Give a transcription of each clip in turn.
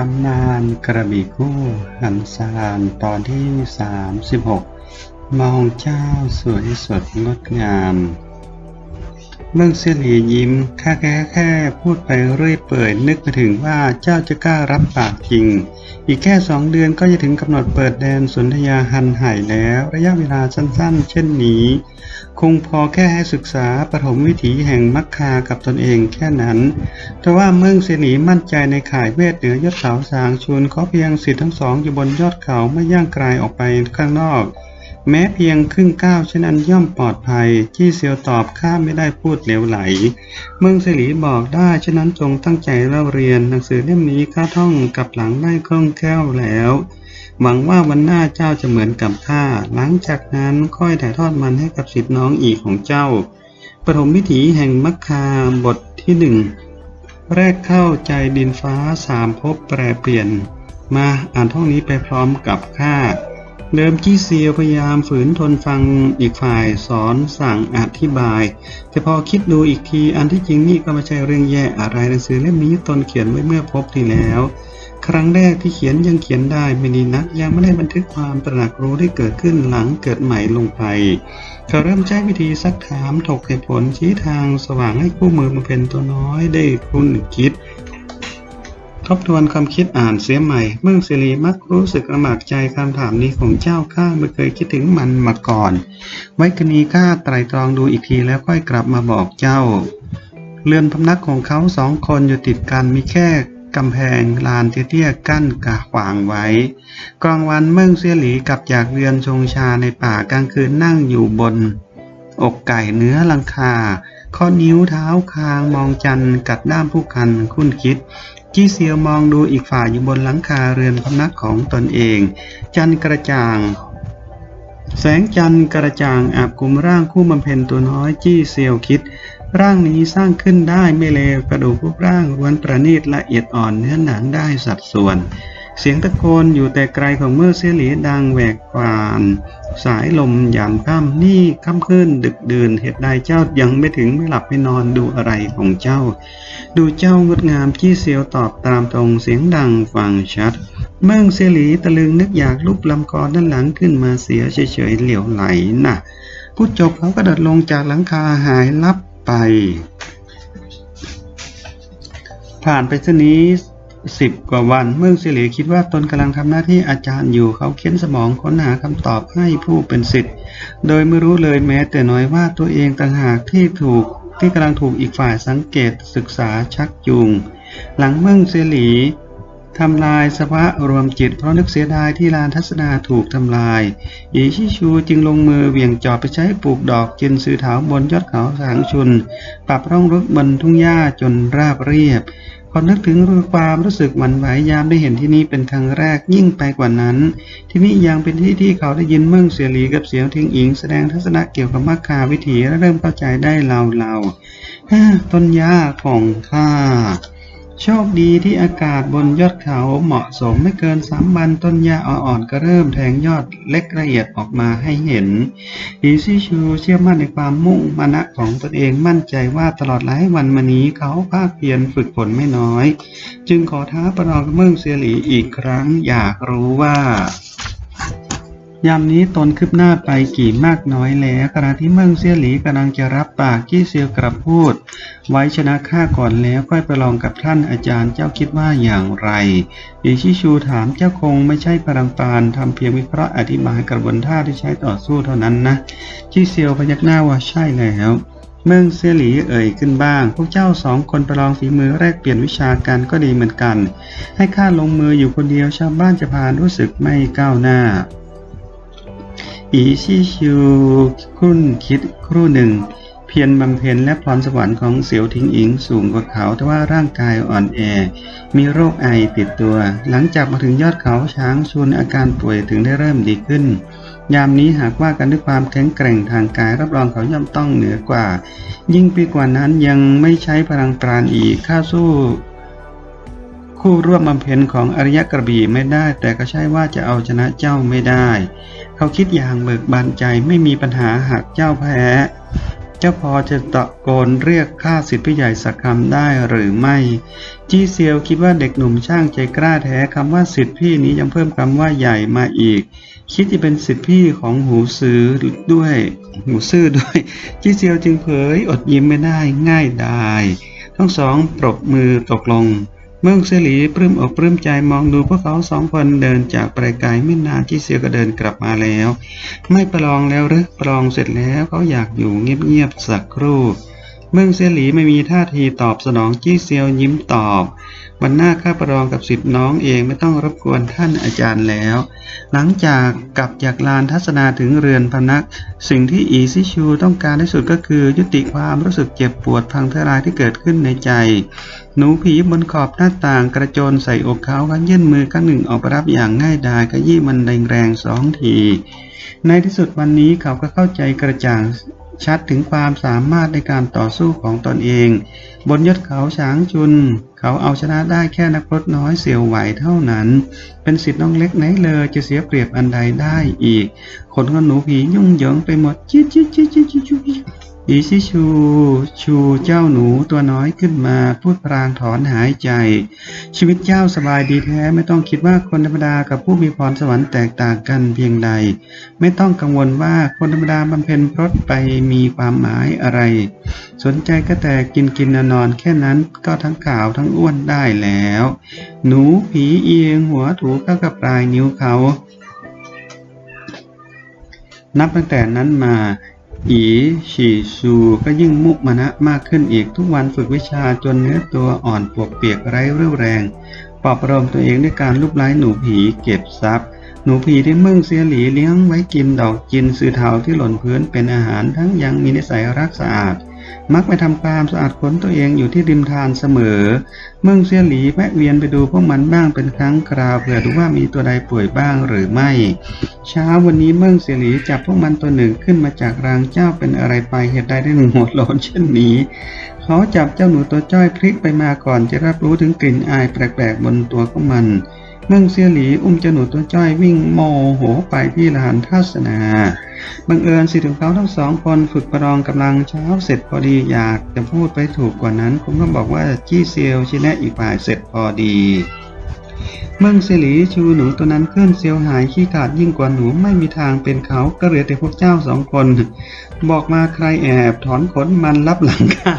ตำนานกระบี่คู่หันซานตอนที่ 36 มองเจ้าสวยสดงดงาม เมื่อเสลียิ้มแค่แค่แค่พูดไปเรื่อยเปื่อยนึกไปถึงว่าเจ้าจะกล้ารับปากจริง อีกแค่สองเดือนก็จะถึงกำหนดเปิดแดนสนธยาหันหายแล้ว ระยะเวลาสั้นๆ เช่นนี้ คงพอแค่ให้ศึกษาปฐมวิถีแห่งมัคคากับตนเองแค่นั้น แต่ว่าเมืองเสนีมั่นใจในข่ายเวทเหนือยอดเขาสางชุนขอเพียงสิทธิ์ทั้งสองอยู่บนยอดเขาไม่ย่างไกลออกไปข้างนอก แม้เพียงครึ่งก้าวเช่นนั้นย่อมปลอดภัย ที่เซียวตอบข้าไม่ได้พูดเหลวไหล เมืองเสรีบอกได้ฉะนั้นจงตั้งใจเล่าเรียนหนังสือเล่มนี้ข้าท่องกลับหลังได้คล่องแคล่วแล้ว หวังว่าวันหน้าเจ้าจะเหมือนกับข้าหลังจากนั้นค่อยถ่ายทอดมันให้กับสิทธิน้องอีกของเจ้า ปฐมวิถีแห่งมัคคาบทที่หนึ่งแรกเข้าใจดินฟ้าสามภพแปรเปลี่ยน มาอ่านท่องนี้ไปพร้อมกับข้า เดิมจี้เซียวพยายามฝืนทนฟังอีกฝ่ายสอนสั่งอธิบาย แต่พอคิดดูอีกทีอันที่จริงนี่ก็ไม่ใช่เรื่องแย่อะไรหนังสือเล่มนี้ตนเขียนไว้เมื่อพบที่แล้ว ครั้งแรกที่เขียนยังเขียนได้ไม่ดีนัก ยังไม่ได้บันทึกความตระหนักรู้ที่เกิดขึ้นหลังเกิดใหม่ลงไปเขาเริ่มใช้วิธีซักถามถกเหตุผลชี้ทางสว่างให้คู่มือมาเป็นตัวน้อยได้คุ้นคิด ทบทวนความคิดอ่านเสียใหม่ เมื่อสิริมักรู้สึกระหมากใจคำถามนี้ของเจ้าข้าไม่เคยคิดถึงมันมาก่อน ไว้กรณีข้าไตรตรองดูอีกทีแล้วค่อยกลับมาบอกเจ้า เรือนพำนักของเขาสองคนอยู่ติดกันมีแค่กำแพงลานเตี้ยๆกั้นกะขวางไว้ กลางวันเมื่งเสียหลีกลับจากเรือนชงชาในป่ากลางคืนนั่งอยู่บน อกไก่เนื้อลังคา ข้อนิ้วเท้าคางมองจันกัดด้ามผู้กันคุ้นคิด จี้เซียวมองดูอีกฝ่ายอยู่บนหลังคาเรือนพำนักของตนเอง จันกระจ่าง แสงจันกระจ่างอาบกลุ่มร่างคู่บำเพ็ญตัวน้อยจี้เซียวคิด ร่างนี้สร้างขึ้นได้ไม่เลวกระดูกรูปร่างล้วนประณีตละเอียดอ่อนเนื้อหนังได้สัดส่วน เสียงตะโกนอยู่แต่ไกลของเมื่อเสียหลีดังแหวกกวาน สายลมยามค่ำนี่ค่ำคืนดึกดื่นเหตุใดเจ้ายังไม่ถึงไม่หลับไม่นอนดูอะไรของเจ้า ดูเจ้างดงามจี้เซียวตอบตามตรงเสียงดังฟังชัด เมื่งเสลีตะลึงนึกอยากลุบลำคอด้านหลังขึ้นมาเสียเฉยๆเหลียวไหลน่ะพูดจบเขาก็เดินลงจากหลังคาหายลับไป ผ่านไปเสนี้ สิบกว่าวัน เมื่อเสลีคิดว่าตนกำลังทำหน้าที่อาจารย์อยู่เขาเค้นสมองค้นหาคำตอบให้ผู้เป็นสิทธิ์ โดยไม่รู้เลยแม้แต่น้อยว่าตัวเองต่างหากที่ถูกที่กำลังถูกอีกฝ่ายสังเกตศึกษาชักจูง หลังเมื่อเสลีทำลายสภะรวมจิตเพราะนึกเสียดายที่ลานทัศนาถูกทำลาย อีชิชูจึงลงมือเวี่ยงจอบไปใช้ปลูกดอกจินซือเถาวบนยอดเขาสางชุน ปรับร่องรถบนทุ่งหญ้าจนราบเรียบ พอนึกถึงความรู้สึกหวั่นไหวยามได้เห็นที่นี่เป็นครั้งแรกยิ่งไปกว่านั้น ที่นี่ยังเป็นที่ที่เขาได้ยินเมืองเสียหลีกับเสียวทิ้งอิงแสดงทัศนะเกี่ยวกับมัคคาวิถีและเริ่มเข้าใจได้เลาเล่าต้นหญ้าของข้า โชคดีที่อากาศบนยอดเขาเหมาะสมไม่เกินสามวันต้นหญ้าอ่อนๆก็เริ่มแทงยอดเล็กละเอียดออกมาให้เห็นอีซิชูเชื่อมั่นในความมุ่งมานะของตนเองมั่นใจว่าตลอดหลายวันมานี้เขาภาคเพียรฝึกฝนไม่น้อย จึงขอท้าประลองกับเมืองเซียหลีอีกครั้งอยากรู้ว่า ยามนี้ตนคืบหน้าไปกี่มากน้อยแล้วขณะที่เมืองเซียหลีกำลังจะรับปากกี้เซียวกลับพูด ไว้ชนะข้าก่อนแล้วค่อยไปลองกับท่านอาจารย์เจ้าคิดว่าอย่างไรอิชิชูถามเจ้าคงไม่ใช่พลังปานทำเพียงวิเคราะห์อธิบายกระบวนท่าที่ใช้ต่อสู้เท่านั้นนะจี้เซียวพยักหน้าว่าใช่แล้วเมืองเซียหลีเอ่ยขึ้นบ้าง พวกเจ้าสองคนประลองฝีมือแรกเปลี่ยนวิชากันก็ดีเหมือนกัน ให้ข้าลงมืออยู่คนเดียวชาวบ้านจะพานรู้สึกไม่ก้าวหน้า อีชิชิวคุ้นคิดครู่หนึ่ง เพียรบำเพ็ญและพรสวรรค์ของเสียวทิ้งอิงสูงกว่าเขา แต่ว่าร่างกายอ่อนแอ มีโรคไอติดตัว หลังจากมาถึงยอดเขาช้างชวนอาการป่วยถึงได้เริ่มดีขึ้น ยามนี้หากว่ากันด้วยความแข็งแกร่งทางกายรับรองเขาย่อมต้องเหนือกว่า ยิ่งไปกว่านั้นยังไม่ใช้พลังปราณอีกข้าสู้ คู่ร่วมบำเพ็ญของอริยกระบี่ไม่ได้ แต่ก็ใช่ว่าจะเอาชนะเจ้าไม่ได้ เขาคิดอย่างเบิกบานใจไม่มีปัญหาหากเจ้าแพ้ เจ้าพอจะตะโกนเรียกข้าสิทธิพี่ใหญ่สักคำได้หรือไม่ จี้เซียวคิดว่าเด็กหนุ่มช่างใจกล้าแท้คำว่าสิทธิพี่นี้ยังเพิ่มคำว่าใหญ่มาอีก คิดจะเป็นสิทธิพี่ของหูซื้อด้วยหูซื่อด้วย จี้เซียวจึงเผยอดยิ้มไม่ได้ง่ายดายทั้งสองปรบมือตกลง เมืองเสลีปลื้มอกปลื้มใจมองดูพวกเขาสองคนเดินจากไปไกลไม่นานที่เซียก็เดินกลับมาแล้ว ไม่ประลองแล้วหรือประลองเสร็จแล้วเขาอยากอยู่เงียบๆสักครู่ เมืองเซียหลีไม่มีท่าทีตอบสนองจี้เซียวยิ้มตอบ วันหน้าข้าประลองกับสิทธิ์น้องเองไม่ต้องรบกวนท่านอาจารย์แล้ว หลังจากกลับจากลานทัศนาถึงเรือนพนัก สิ่งที่อีซิชูต้องการที่สุดก็คือยุติความรู้สึกเจ็บปวดพังทลายที่เกิดขึ้นในใจ หนูผีบนขอบหน้าต่างกระโจนใส่อกเขาข้างยื่นมือข้างหนึ่งออกไปรับอย่างง่ายดายขยี้มันแรงๆสองทีในที่สุดวันนี้เขาก็เข้าใจกระจ่าง ชัดถึงความสามารถในการต่อสู้ของตนเอง บนยอดเขาช้างจุน เขาเอาชนะได้แค่นักรบน้อยเสียวไหวเท่านั้น เป็นสิทธิ์น้องเล็กไหนเลยจะเสียเปรียบอันใดได้อีกขนของหนูผียุ่งเหยิงไปหมดจิ๊ดจิ๊ดจิ๊ดจิ๊ดจิ๊ดจิ๊ด อีซิชู ชูเจ้าหนูตัวน้อยขึ้นมา พูดพรางถอนหายใจ ชีวิตเจ้าสบายดีแท้ไม่ต้องคิดว่าคนธรรมดากับผู้มีพรสวรรค์แตกต่างกันเพียงใด ไม่ต้องกังวลว่าคนธรรมดาบำเพ็ญพรตไปมีความหมายอะไร สนใจก็แต่กินกินนอนนอนแค่นั้นก็ทั้งขาวทั้งอ้วนได้แล้ว หนูผีเอียงหัวถูเข้ากับปลายนิ้วเขา นับตั้งแต่นั้นมา อีฉีซูก็ยิ่งมุมนะมากขึ้นอีกทุกวันฝึกวิชาจนเนื้อตัวอ่อนปวกเปียกไร้เรี่ยวแรงปลอบประโลมตัวเองด้วยการลูบไล้หนูผีเก็บทรัพย์ หนูผีที่มึ่งเสียหลีเลี้ยงไว้กินดอกจินสือเทาที่หล่นพื้นเป็นอาหารทั้งยังมีนิสัยรักสะอาด มักไปทำความสะอาดขนตัวเองอยู่ที่ริมทานเสมอ เมืองเสียหลีแวะเวียนไปดูพวกมันบ้างเป็นครั้งคราวเผื่อดูว่ามีตัวใดป่วยบ้างหรือไม่ เช้าวันนี้เมืองเสียหลีจับพวกมันตัวหนึ่งขึ้นมาจากรางเจ้าเป็นอะไรไปเหตุใดได้หนึ่งหัวโลนเช่นนี้ เขาจับเจ้าหนูตัวจ้อยพลิกไปมาก่อนจะรับรู้ถึงกลิ่นอายแปลกๆบนตัวของมัน เมืองเสียหลีอุ้มเจ้าหนูตัวจ้อยวิ่งโมโหไปที่ลานทัศนาบังเอิญสิถึงเขาทั้งสองคนฝึกประลองกำลังเช้าเสร็จพอดีอยากจะพูดไปถูกกว่านั้น ผมก็บอกว่าจี้เซียวชิแนะอีกฝ่ายเสร็จพอดีเมืองเสลีชูหนูตัวนั้นขึ้นเซียวหายขี้ขาดยิ่งกว่าหนูไม่มีทางเป็นเขาก็เหลือแต่พวกเจ้าสองคน บอกมาใครแอบถอนขนมันรับหลังข้า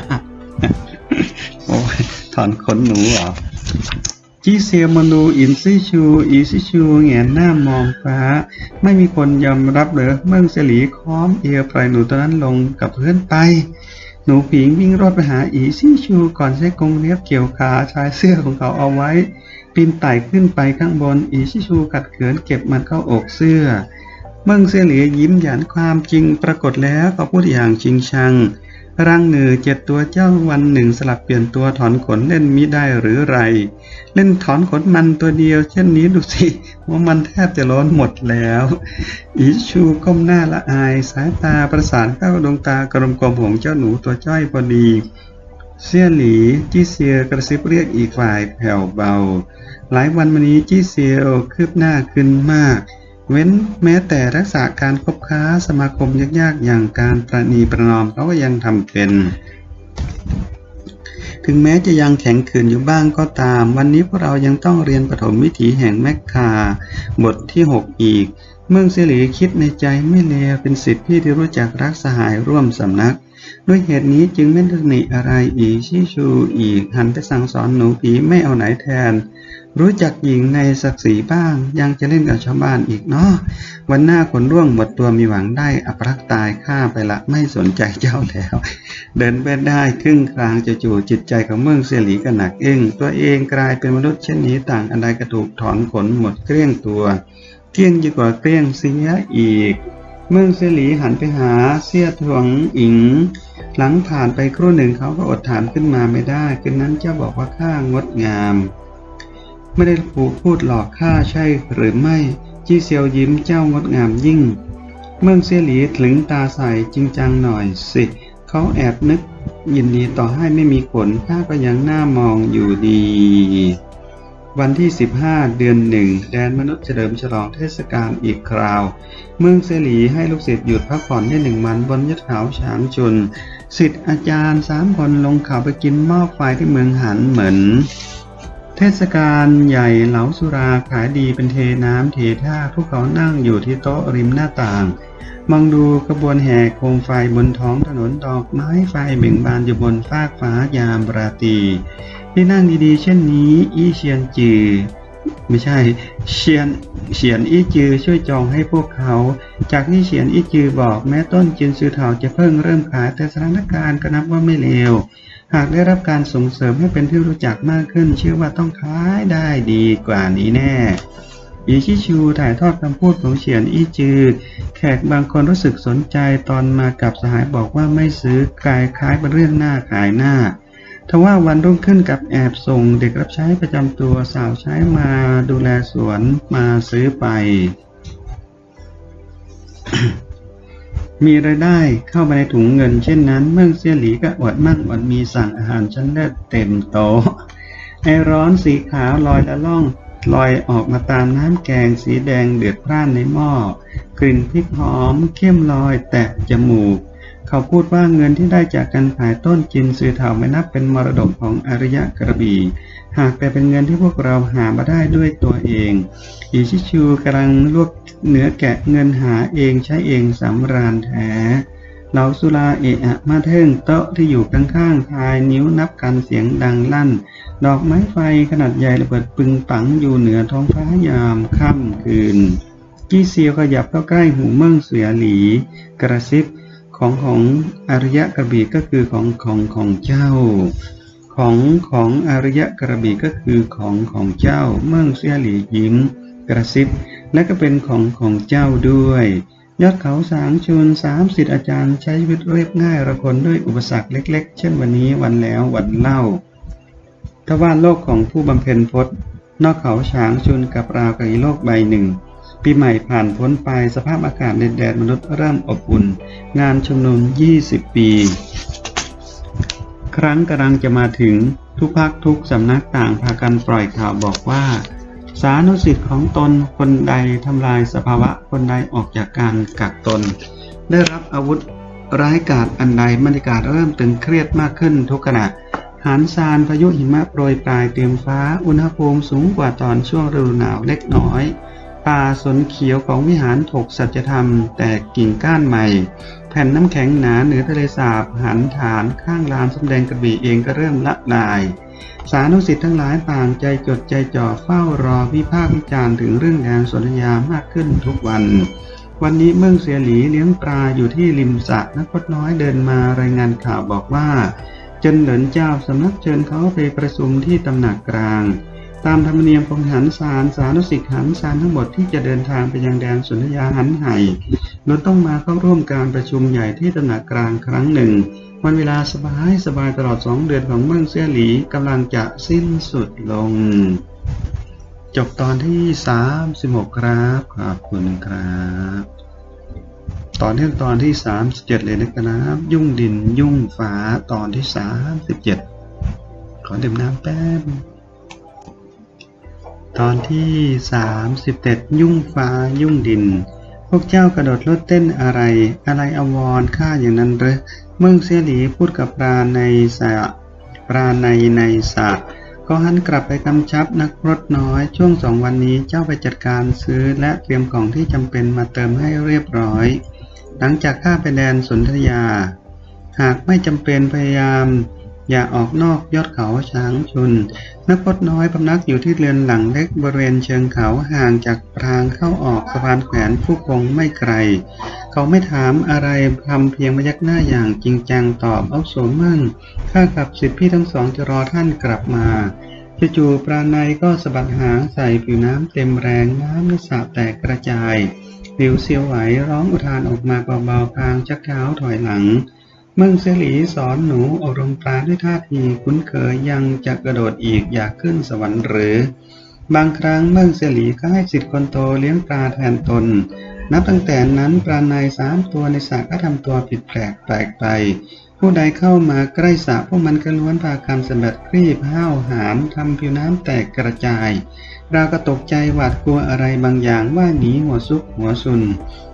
โอ้ยถอนขนหนูเหรอ จีเซียมาดูอินซิชู อีซิชูแงนหน้ามองฟ้า ไม่มีคนยอมรับเหรอเมืองเสลีค้อมเอียปล่อยหนูตัวนั้นลงกับเพื่อนไป หนูผิงวิ่งรอดไปหาอีซิชูก่อนใช้กรงเล็บเกี่ยวขาชายเสื้อของเขาเอาไว้ ปีนไต่ขึ้นไปข้างบนอีซิชูกัดเขินเก็บมันเข้าอกเสื้อ เมืองเสลียิ้มหยานความจริงปรากฏแล้วเขาพูดอย่างจริงชัง รังเหนือเจ็ดตัวเจ้าวันหนึ่งสลับเปลี่ยนตัวถอนขนเล่นมิได้หรือไร เล่นถอนขนมันตัวเดียว เช่นนี้ดูสิว่ามันแทบจะล้นหมดแล้วอีชูก้มหน้าละอายสายตาประสานเข้ากับดวงตากลมกลมของเจ้าหนูตัวจ้อยพอดี เสียหลีจี้เซียกระซิบเรียกอีกฝ่ายแผ่วเบา หลายวันมานี้จี้เซียวคืบหน้าขึ้นมาก เว้นแม้แต่รักษาการคบค้าสมาคมยากๆ อย่างการประนีประนอมเขาก็ยังทำเป็น ถึงแม้จะยังแข็งขืนอยู่บ้างก็ตาม วันนี้พวกเรายังต้องเรียนปฐมวิถีแห่งแมคคา บทที่ 6 อีก เมืองเสลีคิดในใจไม่เลวเป็นสิทธิพี่ที่รู้จักรักสหายร่วมสำนักด้วยเหตุนี้จึงไม่ตำหนิอะไรอีกชิชูอีกหันไปสั่งสอนหนูผีไม่เอาไหนแทน รู้จักหญิงในศักดิ์ศรีบ้าง ยังจะเล่นกับชาวบ้านอีกเนาะวันหน้าคนร่วงหมดตัวมีหวังได้อัปรักตายฆ่าไปละไม่สนใจเจ้าแล้ว เดินไปได้ครึ่งครางจู่จิตใจของเมืองเสลีก็หนักเองตัวเองกลายเป็นมนุษย์เช่นนี้ต่างอันใดกระถูกถอนขนหมดเกลี้ยงตัวเกลี้ยงยิ่งกว่าเกลี้ยงเสียอีก เมืองเสลีหันไปหาเสี้ยถวงอิงหลังผ่านไปครู่หนึ่งเขาก็อดถามขึ้นมาไม่ได้คืนนั้นเจ้าบอกว่าข้างดงาม ไม่ได้ผูพูดหลอกข้าใช่หรือไม่ จี้เซียวยิ้มเจ้างดงามยิ่ง เมืองเสียหลีถึงตาใสจริงจังหน่อยสิ เขาแอบนึก ยินดีต่อให้ไม่มีขนข้าก็ยังหน้ามองอยู่ดี วันที่ 15 เดือนหนึ่งแดนมนุษย์เฉลิมฉลองเทศกาลอีกคราว เมืองเสลีให้ลูกศิษย์หยุดพักผ่อนได้หนึ่งวันบนยอดเขาฉางจุนศิษย์อาจารย์สามคนลงเขาไปกินหม้อไฟที่เมืองหันเหมือน เทศกาลใหญ่เหลาสุราขายดีเป็นเทน้ำเทท่าพวกเขานั่งอยู่ที่โต๊ะริมหน้าต่าง มองดูกระบวนแห่โคมไฟบนท้องถนนดอกไม้ไฟเบ่งบานอยู่บนฟากฟ้ายามราตรีที่นั่งดีๆ เช่นนี้ อี้เชียนจือ ไม่ใช่ เชียนเฉียนอี้จือช่วยจองให้พวกเขา จากที่เฉียนอี้จือบอกแม้ต้นจินซือเถาจะเพิ่งเริ่มขายแต่สถานการณ์ก็นับว่าไม่เลว หากได้รับการส่งเสริมให้เป็นที่รู้จักมากขึ้น เชื่อว่าต้องขายได้ดีกว่านี้แน่อีชิชูถ่ายทอดคำพูดของเฉียนอี้จือ แขกบางคนรู้สึกสนใจตอนมากับสหายบอกว่าไม่ซื้อกายคล้ายเป็นเรื่องหน้าขายหน้าทว่าวันรุ่งขึ้นกับแอบส่งเด็กรับใช้ประจำตัวสาวใช้มาดูแลสวนมาซื้อไป มีรายได้เข้าไปในถุงเงิน เช่นนั้น เมื่อเสี่ยหลีก็อวดมั่งอวดมีสั่งอาหารชั้นเลิศเต็มโต๊ะไอร้อนสีขาวลอยละล่องลอยออกมาตามน้ำแกงสีแดงเดือดพร่านในหม้อกลิ่นพริกหอมเข้มลอยแตะจมูก เขาพูดว่าเงินที่ได้จากการขายต้นจินซือเถาไม่นับเป็นมรดกของอริยะกระบี่ หากแต่เป็นเงินที่พวกเราหามาได้ด้วยตัวเอง อิชิชูกำลังลวกเนื้อแกะเงินหาเองใช้เองสำราญแท้เหลาสุราเอะอะมาเทิงโต๊ะที่อยู่ข้างๆพายนิ้วนับกันเสียงดังลั่น ดอกไม้ไฟขนาดใหญ่ระเบิดปึงปังอยู่เหนือท้องฟ้ายามค่ำคืน กี้เซียวขยับเข้าใกล้หูเมิ่งเสือหลี กระซิบ ของของอริยะกระบี่ก็คือของของของเจ้า ของของอริยะกระบี่ก็คือของของเจ้า เมิ่งเสียหลียิ้มกระซิบ และก็เป็นของของเจ้าด้วยยอดเขาสางชุนสามสิทธิอาจารย์ใช้ชีวิตเรียบง่ายระคนด้วยอุปสรรคเล็ก ๆ เช่นวันนี้วันแล้ววันเล่าทว่าโลกของผู้บำเพ็ญพจน์นอกเขาฉางชุนกับราวกับโลกใบหนึ่ง ปีใหม่ผ่านพ้นไปสภาพอากาศในแดนมนุษย์เริ่มอบอุ่น งานชุมนุม 20 ปี ครั้งกำลังจะมาถึงทุกพักทุกสำนักต่างพากันปล่อยข่าวบอกว่า สานุสิทธิ์ของตนคนใดทำลายสภาวะคนใดออกจากการกักตน ได้รับอาวุธร้ายกาจอันใดบรรยากาศเริ่มตึงเครียดมากขึ้นทุกขณะหานซานพายุหิมะโปรยปลายเตรียมฟ้าอุณหภูมิสูงกว่าตอนช่วงฤดูหนาวเล็กน้อย ป่าสนเขียวของวิหารถกสัจธรรม แต่กิ่งก้านใหม่ แผ่นน้ำแข็งหนาเหนือทะเลสาบ หันฐานข้างลานสำแดงกระบี่เองก็เริ่มละลาย สานุสิทธิ์ทั้งหลายต่างใจจดใจจ่อเฝ้ารอวิพากษ์วิจารณ์ถึงเรื่องงานสนธยามากขึ้นทุกวัน วันนี้เมืองเสียหลีเลี้ยงปลาอยู่ที่ริมสระนักพจน้อยเดินมารายงานข่าวบอกว่าเจินเหลินเจ้าสำนักเชิญเขาไปประชุมที่ตำหนักกลาง ตามธรรมเนียมของหันซานสานุสิทธิ์หันซานทั้งหมดที่จะเดินทางไปยังแดนสุนธยาหันไห่ล้นต้องมาเข้าร่วมการประชุมใหญ่ที่ตำหนักกลางครั้งหนึ่ง วันเวลาสบายสบายตลอดสองเดือนของเมืองเซี่ยหลีกำลังจะสิ้นสุดลง จบตอนที่ 36 ครับขอบคุณครับตอนที่ตอนที่ 37 เลยนะครับ ยุ่งดินยุ่งฟ้าตอนที่ 37 ขอดื่มน้ำแป๊บ ตอนที่37ยุ่งฟ้ายุ่งดิน พวกเจ้ากระโดดรถเต้นอะไร อะไรอววรข้าอย่างนั้นหรือเมืองเสียหลีพูดกับปราในสระปราในในสระก็หันกลับไปกำชับนักรถน้อยช่วงสองวันนี้เจ้าไปจัดการซื้อและเตรียมของที่จำเป็นมาเติมให้เรียบร้อย หลังจากข้าไปแดนสนธยา หากไม่จำเป็นพยายาม อย่าออกนอกยอดเขาช้างชุนนักพจน้อยพำนักอยู่ที่เรือนหลังเล็กบริเวณเชิงเขาห่างจากทางเข้าออกสะพานแขวนผู้คงไม่ไกล เขาไม่ถามอะไรทำเพียงพยักหน้าอย่างจริงจังตอบเอาโสมมั่งข้ากับสิทธิพี่ทั้งสองจะรอท่านกลับมาจู่ๆปราในก็สะบัดหางใส่ผิวน้ำเต็มแรงน้ำในสระแตกกระจายหลิวเซียวไหวร้องอุทานออกมาเบาๆพางชักเท้าถอยหลัง เมืองเสลีสอนหนูอบรมปลาด้วยท่าทีคุ้นเคยยังจะกระโดดอีกอยากขึ้นสวรรค์หรือ บางครั้งเมืองเสลีก็ให้สิทธิ์คนโตเลี้ยงปลาแทนตน นับตั้งแต่นั้นปลาในสามตัวในสระก็ทำตัวผิดแปลกแปลกไป ผู้ใดเข้ามาใกล้สระพวกมันก็ล้วนพากันสะบัดครีบห้าวหามทำผิวน้ำแตกกระจาย เราก็ตกใจหวาดกลัวอะไรบางอย่างว่าหนีหัวซุกหัวซุน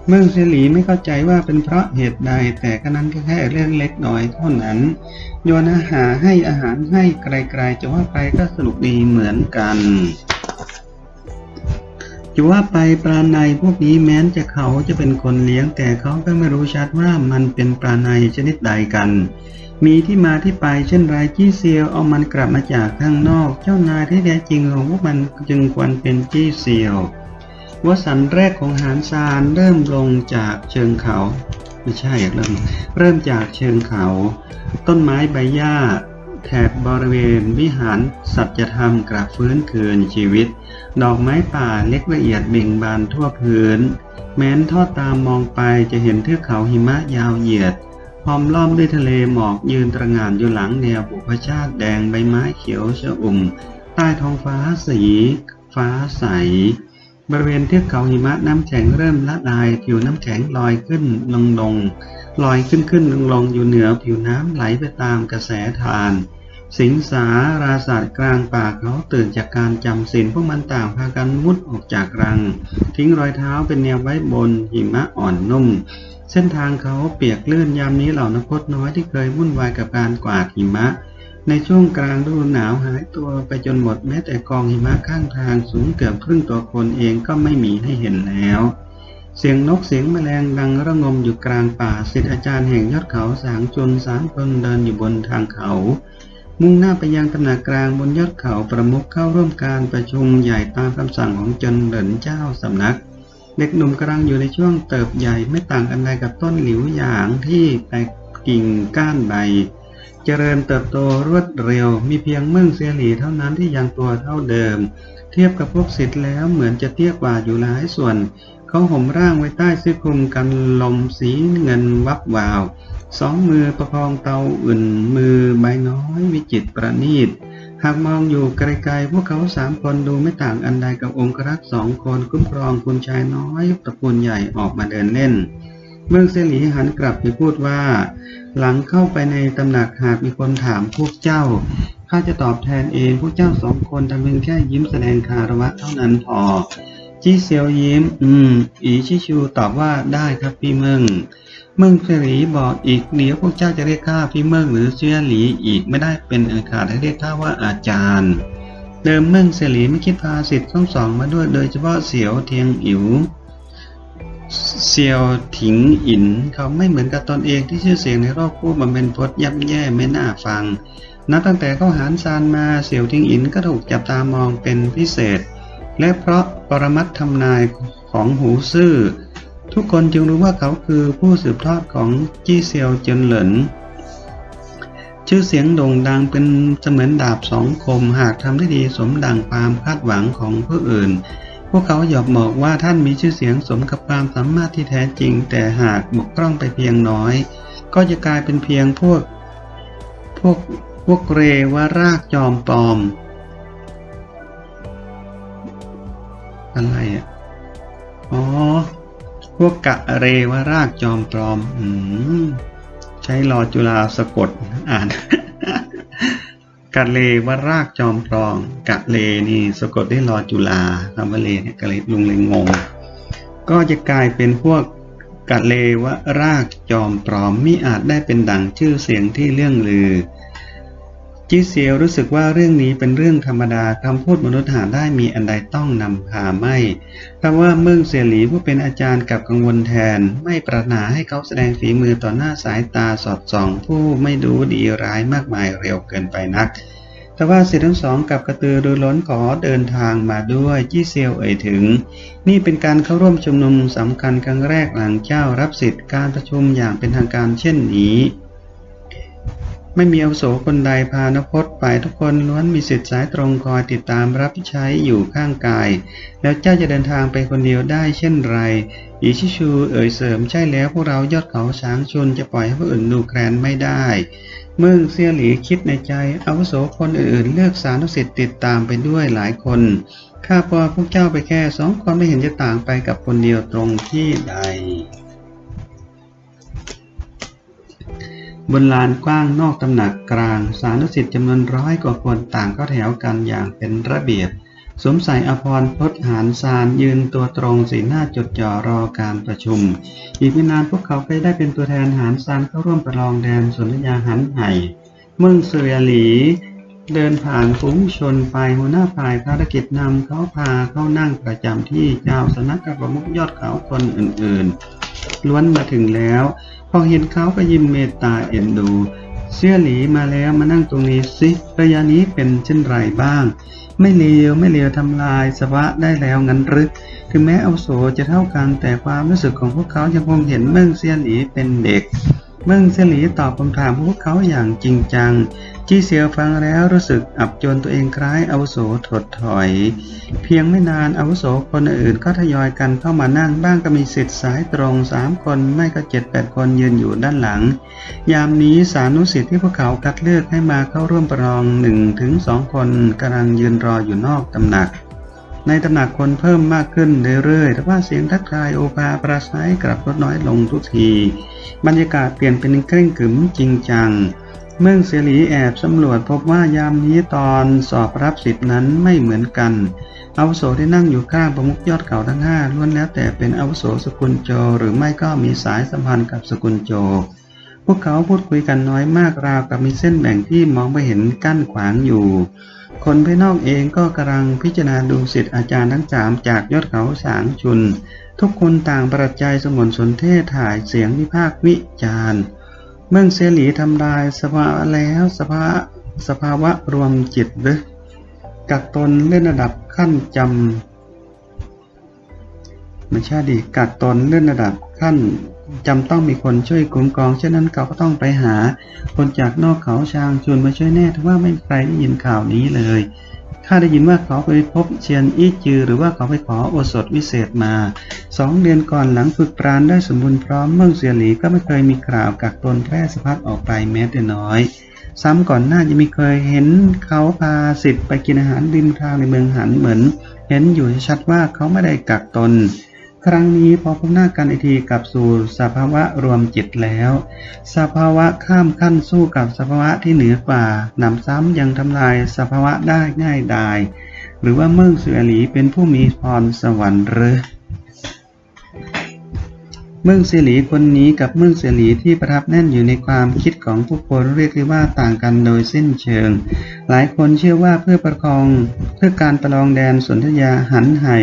เมืองเสลีไม่เข้าใจว่าเป็นเพราะเหตุใดแต่ก็นั้นแค่เรื่องเล็กน้อยเท่านั้น โยนอาหารให้อาหารให้ไกลๆจะว่าไปก็สนุกดีเหมือนกันจะว่าไปปลาในพวกนี้แม้นจะเขาจะเป็นคนเลี้ยงแต่เขาก็ไม่รู้ชัดว่ามันเป็นปลาในชนิดใดกัน มีที่มาที่ไปเช่นไรจี้เซียวเอามันกลับมาจากข้างนอก เจ้านายที่แท้จริงของพวกมันจึงควรเป็นจี้เซียววสันต์แรกของหานซานเริ่มลงจากเชิงเขา ไม่ใช่เริ่มเริ่มจากเชิงเขา ต้นไม้ใบหญ้า แถบบริเวณวิหารสัจธรรมกลับฟื้นคืนชีวิต ดอกไม้ป่าเล็กละเอียดเบ่งบานทั่วพื้น แม้นทอดตามมองไปจะเห็นเทือกเขาหิมะยาวเหยียด ห้อมล้อมด้วยทะเลหมอกยืนตระหง่านอยู่หลังแนวบุพชาติแดงใบไม้เขียวชอุ่ม ใต้ท้องฟ้าสี ฟ้าใส บริเวณเทือกเขาหิมะน้ำแข็งเริ่มละลายผิวน้ำแข็งลอยขึ้นลงลงลอยขึ้นขึ้นลงลงอยู่เหนือผิวน้ำไหลไปตามกระแสทาน สิงสาราศาสตร์กลางป่าเขาตื่นจากการจำศีลพวกมันต่างพากันมุดออกจากรัง ทิ้งรอยเท้าเป็นแนวไว้บนหิมะอ่อนนุ่ม เส้นทางเขาเปียกลื่นยามนี้เหล่านกพดน้อยที่เคยวุ่นวายกับการกวาดหิมะ ในช่วงกลางฤดูหนาวหายตัวไปจนหมดแม้แต่กองหิมะข้างทางสูงเกือบครึ่งตัวคนเองก็ไม่มีให้เห็นแล้ว เสียงนกเสียงแมลงดังระงมอยู่กลางป่าศิษย์อาจารย์แห่งยอดเขาสางจนสามคนเดินอยู่บนทางเขา มุ่งหน้าไปยังตำหนักกลางบนยอดเขาประมุขเข้าร่วมการประชุมใหญ่ตามคำสั่งของเจนเหรินเจ้าสำนัก เด็กหนุ่มกำลังอยู่ในช่วงเติบใหญ่ไม่ต่างกันใดกับต้นหลิวหยางที่แตกกิ่งก้านใบ เจริญเติบโตรวดเร็ว มีเพียงเมืองเซียหลีเท่านั้นที่ยังตัวเท่าเดิม เทียบกับพวกศิษย์แล้วเหมือนจะเตี้ยกว่าอยู่หลายส่วน เขาห่มร่างไว้ใต้เสื้อคลุมกันลมสีเงินวับวาว สองมือประคองเตาอื่นมือใบน้อยวิจิตประณีต หากมองอยู่ไกลๆ พวกเขาสามคนดูไม่ต่างอันใดกับองครักษ์สองคนคุ้มครองคุณชายน้อยตระกูลใหญ่ออกมาเดินเล่น เมืองเซหลีหันกลับไปพูดว่า หลังเข้าไปในตำหนักหากมีคนถามพวกเจ้าข้าจะตอบแทนเองพวกเจ้าสองคนทำเพียงแค่ยิ้มแสดงคารวะเท่านั้นพอ จี้เซียวยิ้ม อืม อีชิชูตอบว่าได้ครับพี่เมิง มืองเสรีบอกอีกเดี๋ยวพวกเจ้าจะเรียกข้าพี่เมิงหรือเสียหลีอีกไม่ได้เป็นอันขาดให้เรียกข้าว่าอาจารย์ เดิมเมืองเสรีไม่คิดพาสิทธิ์ทั้งสองมาด้วยโดยเฉพาะเสียวเทียงอิ๋วเซียวถิงอิน เขาไม่เหมือนกับตนเองที่ชื่อเสียงในรอบคู่มันเป็นพจน์ยับแย่ไม่น่าฟัง นับตั้งแต่เขาหารซานมาเสียวทิงอินก็ถูกจับตามองเป็นพิเศษ และเพราะปรมัตถ์ทำนายของหูซื่อ ทุกคนจึงรู้ว่าเขาคือผู้สืบทอดของจี้เซียวเจินเหลิน ชื่อเสียงโด่งดังเป็นเสมือนดาบสองคมหากทำได้ดีสมดังความคาดหวังของผู้อื่น พวกเขาหยอกบอกว่าท่านมีชื่อเสียงสมกับความสามารถที่แท้จริง แต่หากบกพร่องไปเพียงน้อย ก็จะกลายเป็นเพียงพวกพวกพวกเรวารากจอมปลอม อะไรอะ อ๋อ พวกกะเรวารากจอมปลอมอืมใช้รอจุฬาสะกดอ่านกะเลวารากจอมปลอมกะเลนี่สะกดด้วยรอจุฬาคำว่าเลเนี่ยกะเลลุงเลยงง ก็จะกลายเป็นพวกกะเลวรากจอมปลอมมิอาจได้เป็นดังชื่อเสียงที่เรื่องลือ จิเซียวรู้สึกว่าเรื่องนี้เป็นเรื่องธรรมดาคำพูดมนุษย์หาได้มีอันใดต้องนำพาไม่เพราะว่าเมืองเสียหลีผู้เป็นอาจารย์กับกังวลแทน ไม่ปรารถนาให้เขาแสดงฝีมือต่อหน้าสายตาสอดส่อง ผู้ไม่ดูดีร้ายมากมายเร็วเกินไปนัก แต่ว่าเสิทธิ์ทั้งสองกับกระตือรือร้นขอเดินทางมาด้วยจี้เซียวเอ่ยถึง นี่เป็นการเข้าร่วมชุมนุมสำคัญครั้งแรกหลังเจ้ารับสิทธิ์การประชุมอย่างเป็นทางการเช่นนี้ ไม่มีอาวุโสคนใดพานพจน์ไปทุกคนล้วนมีสิทธิ์สายตรงคอยติดตามรับใช้อยู่ข้างกาย แล้วเจ้าจะเดินทางไปคนเดียวได้เช่นไรอิชิชูเอ่ยเสริมใช่แล้วพวกเรายอดเขาช้างชนจะปล่อยให้ผู้อื่นดูแคลนไม่ได้เมื่อเซียหลีคิดในใจอาวุโสคนอื่นๆ เลือกสานุสิทธิ์ติดตามไปด้วยหลายคนข้าพอพวกเจ้าไปแค่สองคนไม่เห็นจะต่างไปกับคนเดียวตรงที่ใด บนลานกว้างนอกตำหนักกลาง สานุสิทธิ์จำนวนร้อยกว่าคนต่างก็แถวกันอย่างเป็นระเบียบ สวมใส่อภรพจหารซานยืนตัวตรงสีหน้าจดจ่อรอการประชุม อีกไม่นานพวกเขาก็ได้เป็นตัวแทนหารซานเข้าร่วมประลองแดนสนธยาหันไห่เมืองเสรียหลีเดินผ่านฝูงชนไปหัวหน้าฝ่ายภารกิจนำเขาพาเข้านั่งประจำที่เจ้าสนักกับประมุขยอดเขาคนอื่นๆ ล้วนมาถึงแล้ว พอเห็นเขาก็ยิ้มเมตตาเอ็นดูเสื้อหลีมาแล้วมานั่งตรงนี้สิระยะนี้เป็นเช่นไรบ้าง ไม่เลวไม่เลวทำลายสวะได้แล้วงั้นหรือถึงแม้อาโสจะเท่ากันแต่ความรู้สึกของพวกเขายังคงเห็นเมืองเซียนหลีเป็นเด็กเมืองเซียนหลีตอบคำถามพวกเขาอย่างจริงจัง จี้เซียวฟังแล้วรู้สึกอับจนตัวเองคล้ายอาวุโสถดถอย เพียงไม่นานอาวุโสคนอื่นก็ทยอยกันเข้ามานั่งบ้างก็มีสิทธิ์สายตรงสามคนไม่ก็เจ็ดแปดคนยืนอยู่ด้านหลัง ยามนี้สานุสิทธิ์ที่พวกเขาคัดเลือกให้มาเข้าร่วมประลองหนึ่งถึงสองคนกำลังยืนรออยู่นอกตำหนักในตำหนักคนเพิ่มมากขึ้นเรื่อยๆ แต่ว่าเสียงทักทายโอภาปราศัยกลับลดน้อยลงทุกที บรรยากาศเปลี่ยนเป็นเคร่งขรึมจริงจัง เมืองเสรีแอบสำรวจพบว่ายามนี้ตอนสอบรับสิทธินั้นไม่เหมือนกัน อาวุโสที่นั่งอยู่ข้างประมุขยอดเขาทั้งห้าล้วนแล้วแต่เป็นอาวุโสสกุลโจ หรือไม่ก็มีสายสัมพันธ์กับสกุลโจ พวกเขาพูดคุยกันน้อยมากราวกับมีเส้นแบ่งที่มองไม่เห็นกั้นขวางอยู่ คนภายนอกเองก็กำลังพิจารณาดูสิทธิอาจารย์ทั้งสามจากยอดเขาสางชุน ทุกคนต่างประจัยสมนสนเทศถ่ายเสียงวิพากษ์วิจารณ์ เมื่อเสรีทำลายสภาวะแล้วสภาสภาวะรวมจิตหรือกักตนเล่นระดับขั้นจำไม่ใช่ดิกักตนเลื่อนระดับขั้นจำต้องมีคนช่วยคุ้มครองเช่นนั้นเขาก็ต้องไปหา คนจากนอกเขาชางชวนมาช่วยแน่แต่ว่าไม่มีใครได้ยินข่าวนี้เลย ข้าได้ยินว่าเขาไปพบเชียนอี้จือ หรือว่าเขาไปขอโอสถวิเศษมา สองเดือนก่อนหลังฝึกปราณได้สมบูรณ์พร้อมเมืองเสียหลีก็ไม่เคยมีข่าวกักตนแพร่สะพัดออกไปแม้แต่น้อย ซ้ำก่อนหน้ายังมีเคยเห็นเขาพาสิทธิ์ไปกินอาหารริมทางในเมืองหันเหมือน เห็นอยู่ชัดว่าเขาไม่ได้กักตน ครั้งนี้พอพบหน้ากันอีกทีกับสู่สภาวะรวมจิตแล้ว สภาวะข้ามขั้นสู้กับสภาวะที่เหนือกว่านำซ้ำยังทำลายสภาวะได้ง่ายดาย หรือว่าเมืองเสือหลีเป็นผู้มีพรสวรรค์หรือ เมืองเสลีคนนี้กับเมืองเสลีที่ประทับแน่นอยู่ในความคิดของผู้คนเรียกได้ว่าต่างกันโดยสิ้นเชิง หลายคนเชื่อว่าเพื่อประคองเพื่อการประลองแดนสนธยาหันไห่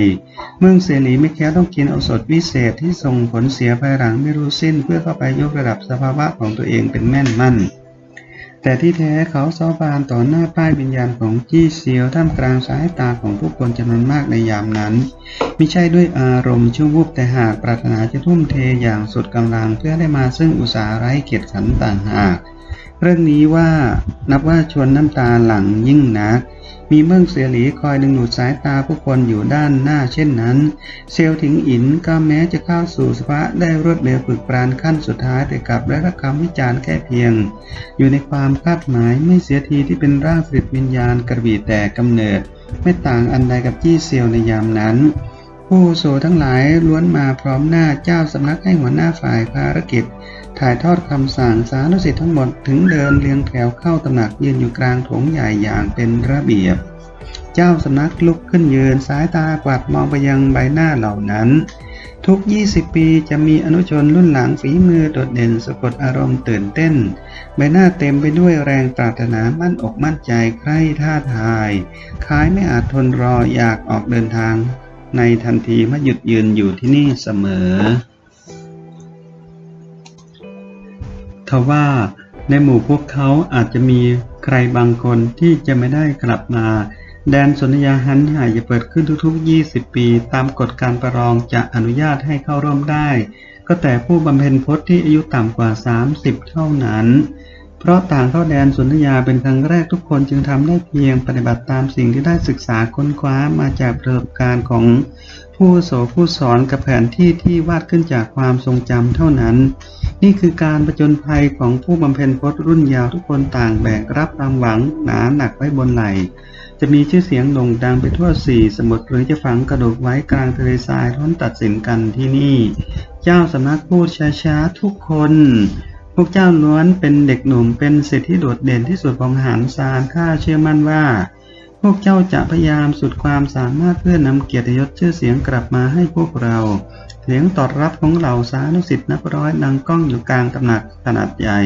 เมืองเสรีไม่แค่ต้องกินเอาสดวิเศษที่ส่งผลเสียภายหลังไม่รู้สิ้นเพื่อเข้าไปยกระดับสภาวะของตัวเองเป็นแม่นมั่น แต่ที่แท้เขาซอบานต่อหน้าป้ายวิญญาณของจี้เซียวท่ามกลางสายตาของผู้คนจำนวนมากในยามนั้นไม่ใช่ด้วยอารมณ์ชั่ววูบแต่หากปรารถนาจะทุ่มเทอย่างสุดกำลังเพื่อได้มาซึ่งอุตสาหไร้เกียรติขันต่างหาก เรื่องนี้ว่านับว่าชวนน้ำตาหลั่งยิ่งนัก มีเมืองเสียหลีคอยดึงดูดสายตาผู้คนอยู่ด้านหน้าเช่นนั้น เซลถิงอินก็แม้จะเข้าสู่สภาวะได้รวดเร็วฝึกปราณขั้นสุดท้ายแต่กลับได้รับคำวิจารณ์แค่เพียง อยู่ในความคาดหมายไม่เสียทีที่เป็นร่างสิทธิวิญญาณกระบี่แต่กำเนิด ไม่ต่างอันใดกับจี้เซียวในยามนั้นผู้โสทั้งหลายล้วนมาพร้อมหน้าเจ้าสำนักให้หัวหน้าฝ่ายภารกิจ ถ่ายทอดคำสั่งสารุสิทธิ์ทั้งหมดถึงเดินเรียงแถวเข้าตำหนักยืนอยู่กลางโถงใหญ่อย่างเป็นระเบียบ เจ้าสำนักลุกขึ้นยืนสายตากวาดมองไปยังใบหน้าเหล่านั้น ทุก 20 ปีจะมีอนุชนรุ่นหลังฝีมือโดดเด่นสะกดอารมณ์ตื่นเต้น ใบหน้าเต็มไปด้วยแรงปรารถนามั่นอกมั่นใจใคร่ท่าทายคล้ายไม่อาจทนรออยากออกเดินทาง ในทันทีเมื่อหยุดยืนอยู่ที่นี่เสมอ ทว่าในหมู่พวกเขาอาจจะมีใครบางคนที่จะไม่ได้กลับมา แดนสนธยาหันหายจะเปิดขึ้นทุกๆ 20 ปี ตามกฎการประลองจะอนุญาตให้เข้าร่วมได้ ก็แต่ผู้บำเพ็ญพจน์ที่อายุต่ำกว่า 30 เท่านั้น เพราะต่างเข้าแดนสนธยาเป็นครั้งแรกทุกคนจึงทำได้เพียงปฏิบัติตามสิ่งที่ได้ศึกษาค้นคว้ามาจากประสบการณ์ของ ผู้โสผู้สอนกับแผนที่ที่วาดขึ้นจากความทรงจำเท่านั้น นี่คือการประจนภัยของผู้บำเพ็ญพจน์รุ่นยาวทุกคนต่างแบกรับความหวังหนาหนักไว้บนไหลจะมีชื่อเสียงโด่งดังไปทั่วสี่สมุทรหรือจะฝังกระดูกไว้กลางทะเลทรายล้นตัดสินกันที่นี่ เจ้าสำนักพูดช้าๆทุกคน พวกเจ้าล้วนเป็นเด็กหนุ่มเป็นสิทธิโดดเด่นที่สุดของหารซานข้าเชื่อมั่นว่า พวกเจ้าจะพยายามสุดความสามารถเพื่อนำเกียรติยศชื่อเสียงกลับมาให้พวกเรา เสียงตอบรับของเหล่าสานุสิทธิ์นับร้อยดังก้องอยู่กลางตำหนักขนาดใหญ่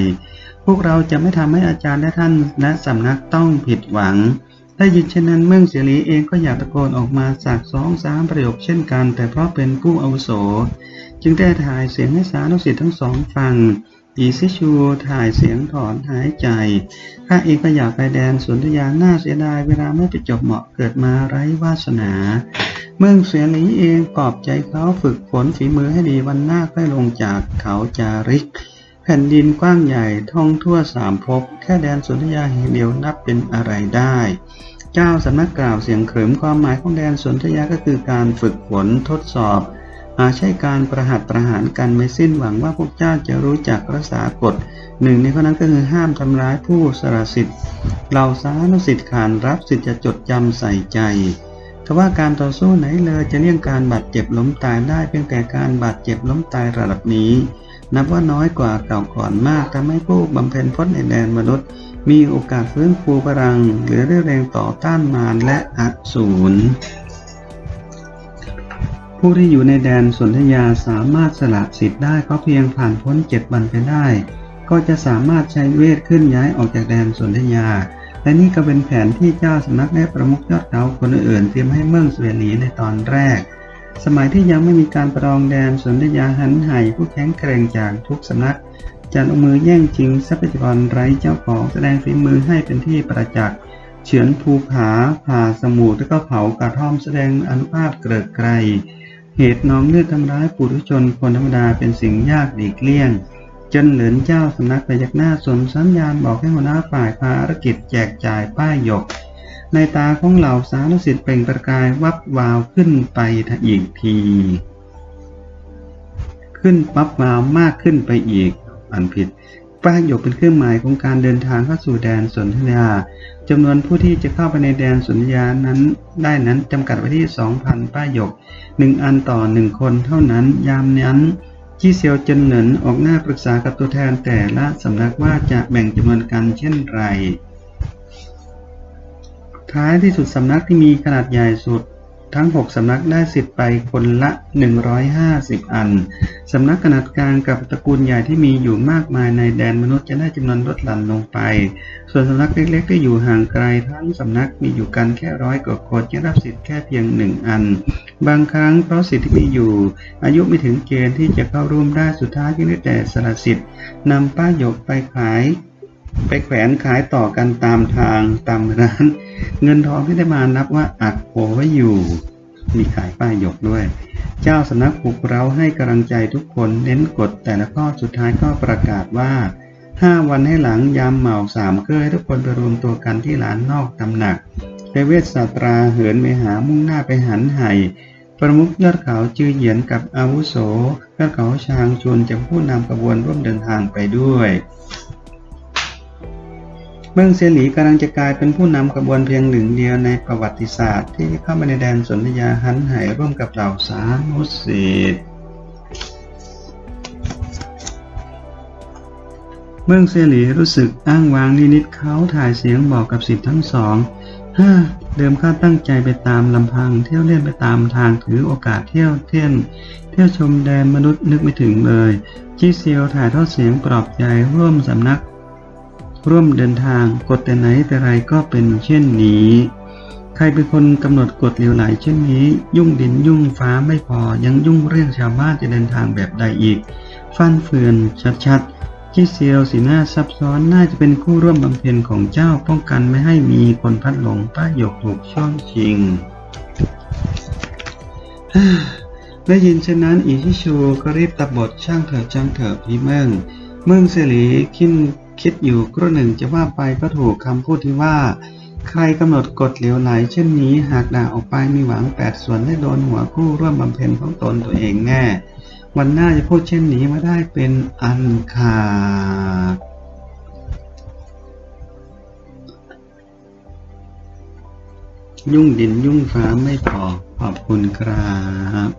พวกเราจะไม่ทำให้อาจารย์และท่านและสำนักต้องผิดหวัง ได้ยินเช่นนั้นเมืองเสียลีเองก็อยากตะโกนออกมาจากสองสามประโยคเช่นกัน แต่เพราะเป็นผู้อาวุโส จึงได้ถ่ายเสียงให้สานุสิทธิ์ทั้งสองฟัง อีซิชูถ่ายเสียงถอนหายใจ ข้าเองก็อยากไปแดนสนธยาน่าเสียดายเวลาไม่ไปจบเหมาะเกิดมาไร้วาสนา เมืองเสียหลีเองปลอบใจเขาฝึกฝนฝีมือให้ดีวันหน้าค่อยลงจากเขาจาริก แผ่นดินกว้างใหญ่ท่องทั่วสามภพแค่แดนสุนธยาแห่งเดียวนับเป็นอะไรได้ เจ้าสำนักกล่าวเสียงเขิมความหมายของแดนสุนธยาก็คือการฝึกฝนทดสอบ หาจใช่การประหัตประหารกันไม่สิ้นหวังว่าพวกเจ้าจะรู้จักรักษากฎหนึ่งในข้อนั้นก็คือห้ามทำร้ายผู้สละสิทธิ์เหล่าสานุสิทธิ์ขานรับสิทธิ์จะจดจำใส่ใจทว่าการต่อสู้ไหนเลยจะเลี่ยงการบาดเจ็บล้มตายได้เพียงแต่การบาดเจ็บล้มตายระดับนี้ นับว่าน้อยกว่าเก่าก่อนมากทำให้ผู้บำเพ็ญพจน์ในแดนมนุษย์ มีโอกาสฟื้นฟูพลังหรือเรี่ยแรงต่อต้านมารและอสูร ผู้ที่อยู่ในแดนสนธยาสามารถสละสิทธิ์ได้ก็เพียงผ่านพ้นเจ็ดวันไปได้ ก็จะสามารถใช้เวทขึ้นย้ายออกจากแดนสนธยา และนี่ก็เป็นแผนที่เจ้าสำนักและประมุขยอดเขาคนอื่นเตรียมให้เมืองสเวลีในตอนแรก สมัยที่ยังไม่มีการปรองแดนสนธยาหันไห่ผู้แข็งแกร่งจากทุกสำนักจะลงมือแย่งชิงทรัพยากรไร้เจ้าของแสดงฝีมือให้เป็นที่ประจักษ์เฉือนภูผาผ่าสมุทรและก็เผากระท่อมแสดงอนุภาพเกริกไกร เหตุน้องเลือดทำร้ายปุถุชนคนธรรมดาเป็นสิ่งยากหลีกเลี่ยงจนเหลินเจ้าสำนักไปยักหน้าสนสัญญาณบอกให้หัวหน้าฝ่ายภารกิจแจกจ่ายป้ายหยก ในตาของเหล่าสานุสิทธิ์เปล่งประกายวับวาวขึ้นไปอีกที ขึ้นวับวาวมากขึ้นไปอีก อันผิด ป้ายหยกเป็นเครื่องหมายของการเดินทางเข้าสู่แดนสนธยาจำนวนผู้ที่จะเข้าไปในแดนสนธยานั้นได้นั้นจำกัดไว้ที่ 2,000 ป้ายหยกหนึ่งอันต่อหนึ่งคนเท่านั้นยามนั้นจี้เซียวเจินเหนินออกหน้าปรึกษากับตัวแทนแต่ละสำนักว่าจะแบ่งจำนวนกันเช่นไร ท้ายที่สุดสำนักที่มีขนาดใหญ่สุด ทั้ง 6 สำนักได้สิทธิ์ไปคนละ 150 อัน สำนักขนาดกลางกับตระกูลใหญ่ที่มีอยู่มากมายในแดนมนุษย์จะได้จำนวนลดหลั่นลงไป ส่วนสำนักเล็กๆที่อยู่ห่างไกลทั้งสำนักมีอยู่กันแค่ร้อยกว่าคนจะรับสิทธิ์แค่เพียงหนึ่งอัน บางครั้งเพราะสิทธิ์ที่มีอยู่ อายุไม่ถึงเกณฑ์ที่จะเข้าร่วมได้สุดท้ายจึงได้แต่สละสิทธิ์นำป้ายหยกไปขาย ไปแขวนขายต่อกันตามทางตามร้าน เงินทองที่ได้มานับว่าอัดโผไว้อยู่ มีขายป้ายหยกด้วย เจ้าสำนักปลุกเราให้กำลังใจทุกคนเน้นกฎแต่ละข้อสุดท้ายก็ประกาศว่าห้าวันให้หลังยามเหมาสามเคยทุกคนไปรวมตัวกันที่ลานนอกตำหนักเทเวศสตราเหินไปหามุ่งหน้าไปหันไห่ประมุขยอดเขาจือเหยียนกับอาวุโสยอดเขาชางชวนจะผู้นำกระบวนร่วมเดินทางไปด้วย เมืองเซียหลีกำลังจะกลายเป็นผู้นำขบวนเพียงหนึ่งเดียวในประวัติศาสตร์ ที่เข้ามาในแดนสนธยาหันไหร่วมกับเหล่าสานุสิทธิ์เมืองเซียหลีรู้สึกอ้างว้างนิดๆเขาถ่ายเสียงบอกกับสิทธิ์ทั้งสองฮ่าเดิมข้าตั้งใจไปตามลำพัง เที่ยวเล่นไปตามทางถือโอกาสเที่ยวเที่ยนเที่ยวชมแดนมนุษย์นึกไม่ถึงเลย จีเซียวถ่ายทอดเสียงปลอบใจร่วมสำนัก ร่วมเดินทางกฎแต่ไหนแต่ไรก็เป็นเช่นนี้ ใครเป็นคนกำหนดกฎเหลวไหลเช่นนี้ ยุ่งดินยุ่งฟ้าไม่พอยังยุ่งเรื่องชาวบ้านจะเดินทางแบบใดอีก ฟันเฟือนชัดๆที่เซียวสีหน้าซับซ้อนน่าจะเป็นคู่ร่วมบำเพ็ญของเจ้าป้องกันไม่ให้มีคนพัดหลงป้าหยกถูกช่องชิงได้ยินเช่นนั้นอีชิชูก็รีบตับบทช่างเถิดช่างเถิดพี่เมืองเมืองเสรีคิด คิดอยู่ครู่หนึ่งจะว่าไปก็ถูกคำพูดที่ว่า ใครกำหนดกฎเหลวไหลเช่นนี้หากด่าออกไปมีหวังแปดส่วนได้โดนหัวคู่ร่วมบำเพ็ญของตนตัวเองแน่ วันหน้าจะพูดเช่นนี้ม่ได้เป็นอันขาดยุ่งดินยุ่งฟ้าไม่พอขอบคุณครับ